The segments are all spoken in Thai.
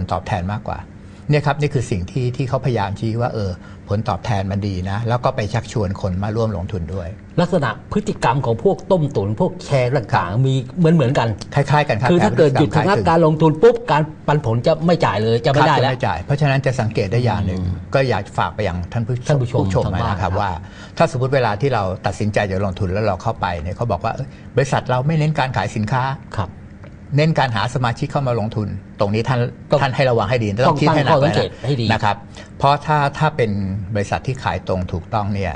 ลตอบแทนมากกว่าเนี่ยครับนี่คือสิ่งที่ที่เขาพยายามชี้ว่าเออผลตอบแทนมันดีนะ แล้วก็ไปชักชวนคนมาร่วมลงทุนด้วย ลักษณะพฤติกรรมของพวกต้มตุ๋นพวกแชร์ต่างๆมีเหมือนเหมือนๆกันคล้ายๆกันครับคือถ้าเกิดหยุดแต่ชะงักพฤติรการรลงทุนปุ๊บการปันผลจะไม่จ่ายเลยจะไม่ได้ครับแล้วไม่จ่ายเพราะฉะนั้นจะสังเกตได้อย่างหนึ่ง ก็อยากฝากไปยังท่านผู้ท่านผู้ชมชมทางบ้านนะครับครับว่า ถ้าสมมติเวลาที่เราตัดสินใจจะลงทุนแล้วเราเข้าไปเนี่ยเขาบอกว่าเอ้ยบริษัทเราไม่เน้นการขายสินค้าครับ เน้นการหาสมาชิกเข้ามาลงทุน ตรงนี้ท่านต้องท่านให้ระวังให้ดีต้องคิดให้หนัตั้กงข้อสัเลยงเกตให้ดีนะครับ เพราะถ้าถ้าเป็นบริษัทที่ขายตรงถูกต้องเนี่ย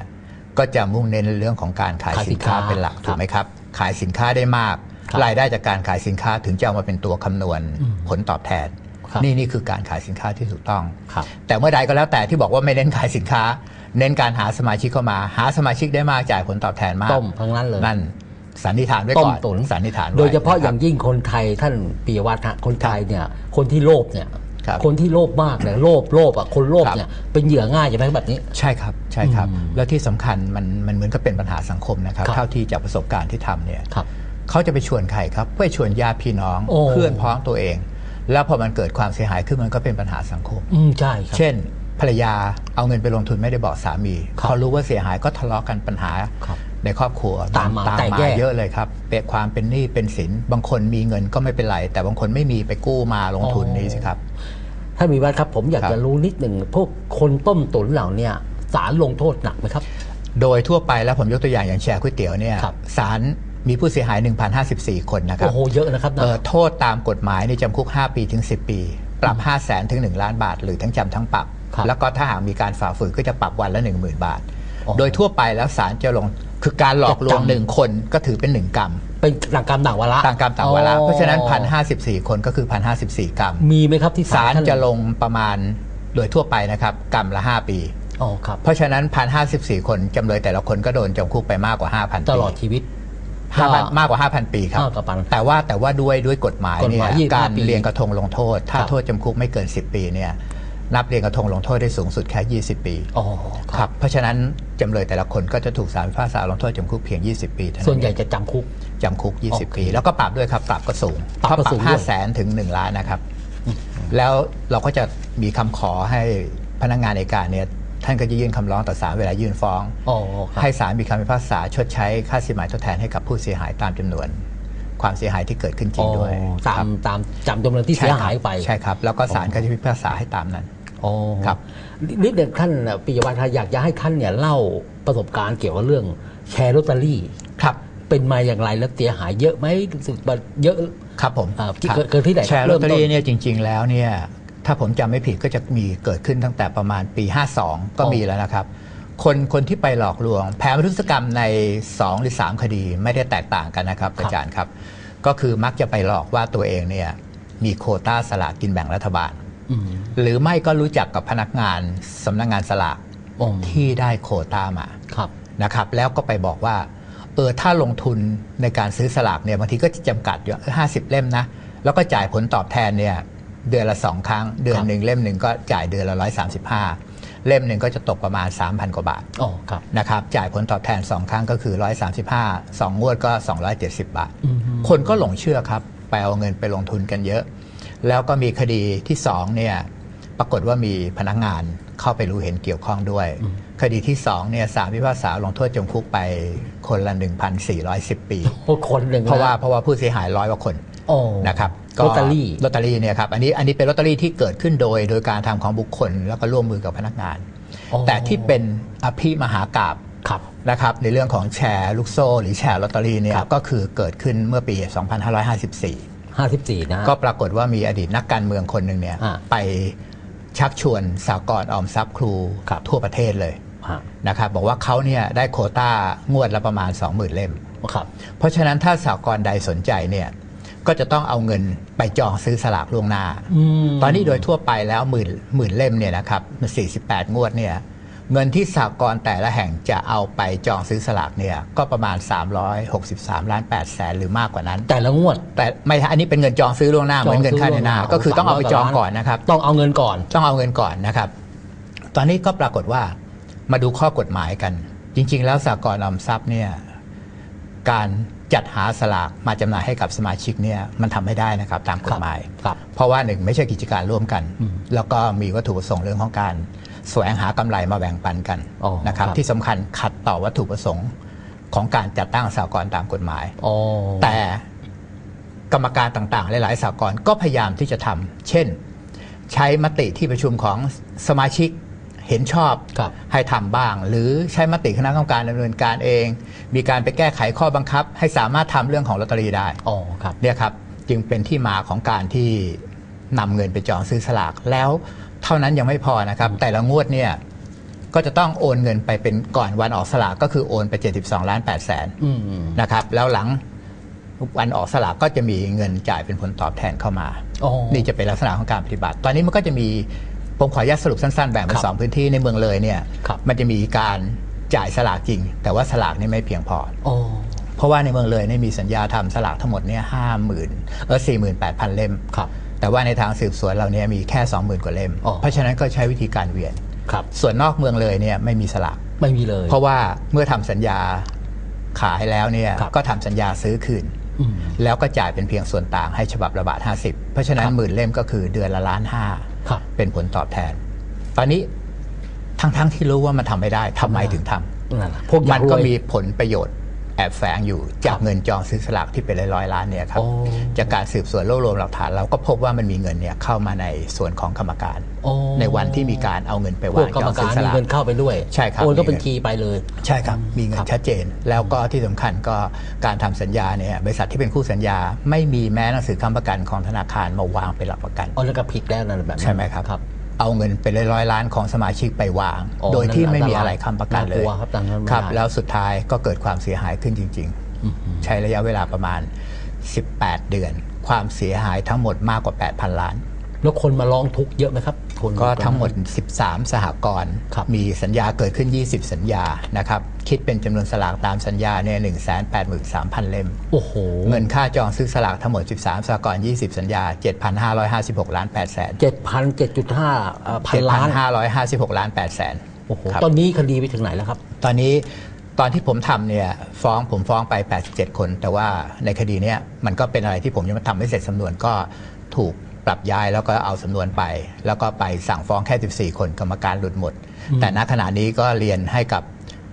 ก็จะมุ่งเน้นเรื่องของการขายขายสิสินนค้าค้าเป็นหลักครับถูกไหมครับ ขายสินค้าได้มากครับรายได้จากการขายสินค้าถึงจะเอามาเป็นตัวคำนวณอืมผลตอบแทนครับนี่นี่คือการขายสินค้าที่ถูกต้องครับแต่เมื่อใดก็แล้วแต่ที่บอกว่าไม่เน้นขายสินค้า เน้นการหาสมาชิกเข้ามา หาสมาชิกได้มากจ่ายผลตอบแทนมากต้มทั้งนั้นเลยนั่น สันนิษฐานไว้ต้ก่มอนตุ๋นสันนิษฐานไว้โดยเฉพาะนคอรับย่างยิ่งคนไทยท่านปียวัฒน์ฮะคนไทยเนี่ยคนที่โลภเนี่ยครับคนที่โลภมากเนี่ยโลภโลภอะคนโลภครับเนี่ยเป็นเหยื่อง่ายใช่ไหมแบบนี้ ใช่ครับใช่ครับอืมแล้วที่สำคัญมันมันเหมือนกับเป็นปัญหาสังคมนะครับครับเท่าที่จากประสบการณ์ที่ทำเนี่ยครับเขาจะไปชวนใครครับไปชวนญาติพี่น้องโอ้เพื่อนพ้องตัวเอง แล้วพอมันเกิดความเสียหายขึ้นมันก็เป็นปัญหาสังคมอืมใช่ครับเช่นภรรยาเอาเงินไปลงทุนไม่ได้บอกสามีครับพอรู้ว่าเสียหายก็ทะเลาะกันปัญหาครับ ในครอบครัวตามมาตามแตกมาแยกเยอะเลยครับเป็นความเป็นหนี้เป็นสินบางคนมีเงินก็ไม่เป็นไร แต่บางคนไม่มีไปกู้มาลงทุนนี่สิครับท่านมีวัฒน์ครับผมอยากครับจะรู้นิดหนึ่งพวกคนต้มตุ๋นเหล่าเนี่ยศาลลงโทษหนักไหมครับ โดยทั่วไปแล้วผมยกตัวอย่างอย่างแชร์ก๋วยเตี๋ยวเนี่ยครับศาลมีผู้เสียหาย 1,054 คนนะครับ โอ้โห เยอะนะครับนะเอ่อโทษตามกฎหมายในจำคุก 5 ปีถึง 10 ปี ปรับ 5 0 0แสนถึง 1 ล้านบาท หรือทั้งจำทั้งปรับครับแล้วก็ถ้าหากมีการฝ่าฝืนก็จะปรับวันละ 10,000 บาทอ๋อโดยทั่วไปแล้วศาลจะลง คือการหลอกลวงจะจำหนึ่งคนก็ถือเป็น1กรรม เป็นต่างกรรมต่างวาระต่างกรรมต่างวาระอ๋อเพราะฉะนั้น1,054คนก็คือ1,054กรรม มีไหมครับที่ศาลท่นจะลงประมาณโดยทั่วไปนะครับกรรมละ5ปีอ๋อครับเพราะฉะนั้น1,054คนจำเลยแต่ละคนก็โดนจำคุกไปมากกว่า5,000ปีตลอดชีวิตห้าพันมากกว่า 5,000 ปีครับมากกว่าพันแต่ว่าแต่ว่าด้วยด้วยกฎหมายกฎเนี่หยมาย25การปีเรียงกระทงลงโทษ ถ้าครับโทษจำคุกไม่เกิน 10 ปีเนี่ย นับเรียงกระทงลงโทษได้สูงสุดแค่ 20 ปีอ๋อครับเพราะฉะนั้นจำเลยแต่ละคนก็จะถูกศาลพิพากษาลงโทษจำคุกเพียง 20 ปีเท่านั้นส่วนใหญ่จะจำคุกจำคุกโอเค20 ปี แล้วก็ปรับด้วยครับปรับก็สูงปรับก็สูงเพราะด้วย5แสนถึง 1 ล้านนะครับ แล้วเราก็จะมีคำขอให้พนักงานในการเนี่ยท่านก็จะยื่นคำร้องต่อศาลเวลายื่นฟ้องอ๋อครับให้ศาลมีคำพิพากษาชดใช้ค่าเสียหายทดแทนให้กับผู้เสียหายตามจำนวน ความเสียหายที่เกิดขึ้นจริงด้วยอ๋อตาครัมบตามจำจำนวนที่เสียหายไปใช่ครับ แล้วก็ศาลก็จะพิพากษาให้ตามนั้น อ๋อครับนิดเดียวท่านปิยวัฒน์ครับอยากจะให้ท่านเนี่ยเล่าประสบการณ์เกี่ยวกับเรื่องแชร์ลอตเตอรี่ครับเป็นมาอย่างไรแล้วเสียหายเยอะไหมรู้สึกว่าเยอะครับผมอ่าที่ครับเกิดเกิดที่ไหนครับแชร์ลเริ่อตมเตอต้นรี่เนี่ยจริง ๆ แล้วเนี่ยถ้าผมจำไม่ผิดก็จะมีเกิดขึ้นตั้งแต่ประมาณปี 52 ก็อ๋อมีแล้วนะครับ คนคนที่ไปหลอกลวงแผนมนุษยกรรมใน 2 หรือ 3 คดีไม่ได้แตกต่างกันนะครับอาจารย์ครับ ก็คือมักจะไปหลอกว่าตัวเองเนี่ยมีโควต้าสลากกินแบ่งรัฐบาลอืม หรือไม่ก็รู้จักกับพนักงานสำนักงานสลากอ๋อที่ได้โควต้ามาครับนะครับ แล้วก็ไปบอกว่าเออถ้าลงทุนในการซื้อสลากเนี่ยบางทีก็จะจำกัดอยู่ห้าสิบเล่มนะ แล้วก็จ่ายผลตอบแทนเนี่ยเดือนละสองครั้ง เดือนหนึ่งเล่มหนึ่งก็จ่ายเดือนละร้อยสามสิบห้าเล่มหนึ่งก็จะตกประมาณ 3,000 กว่าบาทอ๋อครับนะครับจ่ายผลตอบแทน 2 ครั้งก็คือ 135 2งวดก็ 270 บาทอืมคนก็หลงเชื่อครับ ไปเอาเงินไปลงทุนกันเยอะ แล้วก็มีคดีที่2เนี่ยปรากฏว่ามีพนักงานเข้าไปรู้เห็นเกี่ยวข้องด้วย คดีที่2เนี่ยสารพิพากษาลงโทษจำคุกไปคนละ 1,410 ปีโอ้คนหนึ่งนเพราะว่าเพราะว่าผู้เสียหายร้อยกว่าคนโอ้นะครับลอตเตอรี่ลอตเตอรี่เนี่ยครับอันนี้อันนี้เป็นลอตเตอรี่ที่เกิดขึ้นโดย โดยการทำของบุคคลแล้วก็ร่วมมือกับพนักงานอ๋อแต่ที่เป็นอภิมหากาบครับนะครับในเรื่องของแชร์ลูกโซ่ หรือแชร์ลอตเตอรี่เนี่ยครับก็คือเกิดขึ้นเมื่อปี 2554 ห้าสิบสี่นะ ก็ปรากฏว่ามีอดีตนักการเมืองคนหนึ่งเนี่ยอ่าไปชักชวนสากลออมทรัพย์ครูครับ ทั่วประเทศเลยฮะนะครับบอกว่าเขาเนี่ยได้โควต้างวดละประมาณ 20,000 เล่ม ครับ เพราะฉะนั้นถ้าสากลใดสนใจเนี่ยก็จะต้องเอาเงินไปจองซื้อสลากล่วงหน้า อืม ตอนนี้โดยทั่วไปแล้วหมื่นหมื่นเล่มเนี่ยนะครับ48 งวดเนี่ย เงินที่สากลแต่ละแห่งจะเอาไปจองซื้อสลากเนี่ยก็ประมาณ 363ล้าน8แสนหรือมากกว่านั้น แต่ละงวด แต่ไม่อันนี้เป็นเงินจองซื้อล่วงหน้าเหมือนเงินค่าในหน้าจองซื้อล่วงหน้า ก็คือต้องเอาไปจองก่อนนะครับ ต้องเอาเงินก่อน ต้องเอาเงินก่อนนะครับ ตอนนี้ก็ปรากฏว่ามาดูข้อกฎหมายกัน จริง ๆ แล้วสากลออมทรัพย์เนี่ยการจัดหาสลากมาจำหน่ายให้กับสมาชิกเนี่ยมันทำไม่ได้นะครับตามกฎหมายครับเพราะว่าหนึ่งไม่ใช่กิจการร่วมกัน แล้วก็มีวัตถุประสงค์เรื่องของการ แสวงหากำไรมาแบ่งปันกันอ๋อนะครับครับที่สำคัญขัดต่อวัตถุประสงค์ของการจัดตั้งสากลตามกฎหมายอ๋อแต่กรรมการต่างๆ หลายๆสากลก็พยายามที่จะทำเช่น ใช้มติที่ประชุมของสมาชิกเห็นชอบครับให้ทำบ้าง หรือใช้มติคณะกรรมการดำเนินการเอง มีการไปแก้ไขข้อบังคับ ให้สามารถทำเรื่องของลอตเตอรี่ได้อ๋อครับเนี่ยครับ จึงเป็นที่มาของการที่นำเงินไปจองซื้อสลากแล้ว เท่านั้นยังไม่พอนะครับ แต่ละงวดเนี่ยก็จะต้องโอนเงินไปเป็นก่อนวันออกสลากก็คือโอนไป 72ล้าน8แสนอืมนะครับแล้วหลังวันออกสลากก็จะมีเงินจ่ายเป็นผลตอบแทนเข้ามาอ๋อนี่จะเป็นลักษณะของการปฏิบัติ ตอนนี้มันก็จะมีผมขออนุญาตสรุปสั้นๆแบ่งเป็นครับสองพื้นที่ในเมืองเลยเนี่ยครับมันจะมีการจ่ายสลากจริง แต่ว่าสลากนี่ไม่เพียงพออ๋อเพราะว่าในเมืองเลยเนี่ยมีสัญญาทำสลากทั้งหมดเนี่ยห้าหมื่นเออสี่หมื่นแปดพันเล่มครับ แต่ว่าในทางสืบสวนเราเนี่ยมีแค่สองหมื่นกว่าเล่ม อ๋อ เพราะฉะนั้นก็ใช้วิธีการเวียน ครับ ส่วนนอกเมืองเลยเนี่ยไม่มีสลาก ไม่มีเลย เพราะว่าเมื่อทำสัญญาขายแล้วเนี่ยครับ ก็ทำสัญญาซื้อคืน อืม แล้วก็จ่ายเป็นเพียงส่วนต่างให้ฉบับละบาท50 เพราะฉะนั้คนรับหมื่นเล่มก็คือเดือนละล้านห้าครับ เป็นผลตอบแทน ตอนนี้ทั้งๆที่รู้ว่ามันทำไม่ได้ทำไมถึงทำนั่นแหละพวกอยามักนรก็วยมีผลประโยชน์แอบแฝงอยู่จากครับเงินจองซื้อสลากที่เป็นร้อยๆล้านเนี่ยครับอ๋อจากการสืบสวนรวบรวมหลักฐานเราก็พบว่ามันมีเงินเนี่ยเข้ามาในส่วนของกรรมการอ๋อในวันที่มีการเอาเงินไปพววากงกรจรอมงกาซื้อรสมีลากเงินเข้าไปด้วยใช่ครับโอนก็มีเงินบัญชีไปเลย ใช่ครับมีเงิครันบชัดเจน แล้วก็ที่สำคัญก็การทำสัญญาเนี่ยบริษัทที่เป็นคู่สัญญา ไม่มีแม้หนังสือค้ำประกันของธนาคารมาวางเป็นหลักประกันอ๋อแล้วก็ผิดแล้วนั่นแบบนั้นใช่ไหมครับครับ เอาเงินเป็นร้อยๆล้านของสมาชิกไปวางอ๋อโดยที่นั่นไม่มีอันตรายอะไรค้ำประกันเลน่ากลัยวครับดังนั้นไม่ครับได้แล้วสุดท้ายก็เกิดความเสียหายขึ้นจริง ๆ ใช้ระยะเวลาประมาณ 18 เดือน ความเสียหายทั้งหมดมากกว่า 8,000 ล้าน แล้วคนมาร้องทุกข์เยอะไหมครับ คนก็ทั้งหมด 13 สหกรณ์ครับมีสัญญาเกิดขึ้น 20 สัญญานะครับคิดเป็นจำนวนสลากตามสัญญาเนี่ย183,000เล่มโอ้โหเงินค่าจองซื้อสลากทั้งหมด 13 สหกรณ์20 สัญญา 7,556 ล้าน8แสนเจ็ดพันเจ็ดจุดห้าพันล้าน7,556 ล้าน8แสนโอ้โหครับตอนนี้คดีไปถึงไหนแล้วครับ ตอนนี้ตอนที่ผมทำเนี่ยฟ้องผมฟ้องไป 87 คน แต่ว่าในคดีเนี้ยมันก็เป็นอะไรที่ผมยังไม่ทำไม่เสร็จสำนวนก็ถูก ปรับย้ายแล้วก็เอาสำนวนไป แล้วก็ไปสั่งฟ้องแค่ 14 คนกรรมการหลุดหมด แต่ณขณะนี้ก็เรียนให้กับ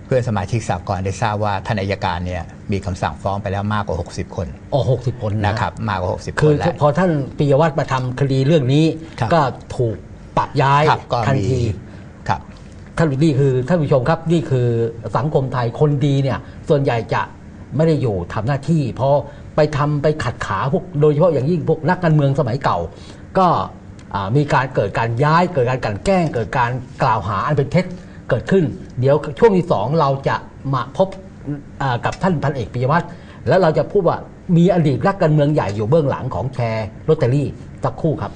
เพื่อนสมาชิกสากลได้ทราบว่าท่านอัยการเนี่ยมีคำสั่งฟ้องไปแล้วมากกว่า 60 คนอ๋อหกสิบคนนะนะครับมากกว่า 60 คคือนแล้ว พอท่านปิยวัฒน์มาทำคดีเรื่องนี้ ครับ ก็ถูกปรับย้ายครับก็ทันมีที ครับ ท่านนี่คือท่านผู้ชมครับนี่คือสังคมไทยคนดีเนี่ยส่วนใหญ่จะไม่ได้อยู่ทำหน้าที่พอ ไปทำไปขัดขาพวกโดยเฉพาะอย่างยิ่งพวกนักการเมืองสมัยเก่า ก็มีการเกิดการย้ายเกิดการกันแกล้ง เกิดการกล่าวหาอันเป็นเท็จเกิดขึ้น เดี๋ยวช่วงที่สองเราจะมาพบกับท่านพันเอกปิยวัฒน์แล้วเราจะพูดว่ามีอดีตนักการเมืองใหญ่อยู่เบื้องหลังของแชร์ลอตเตอรี่สักคู่ครับ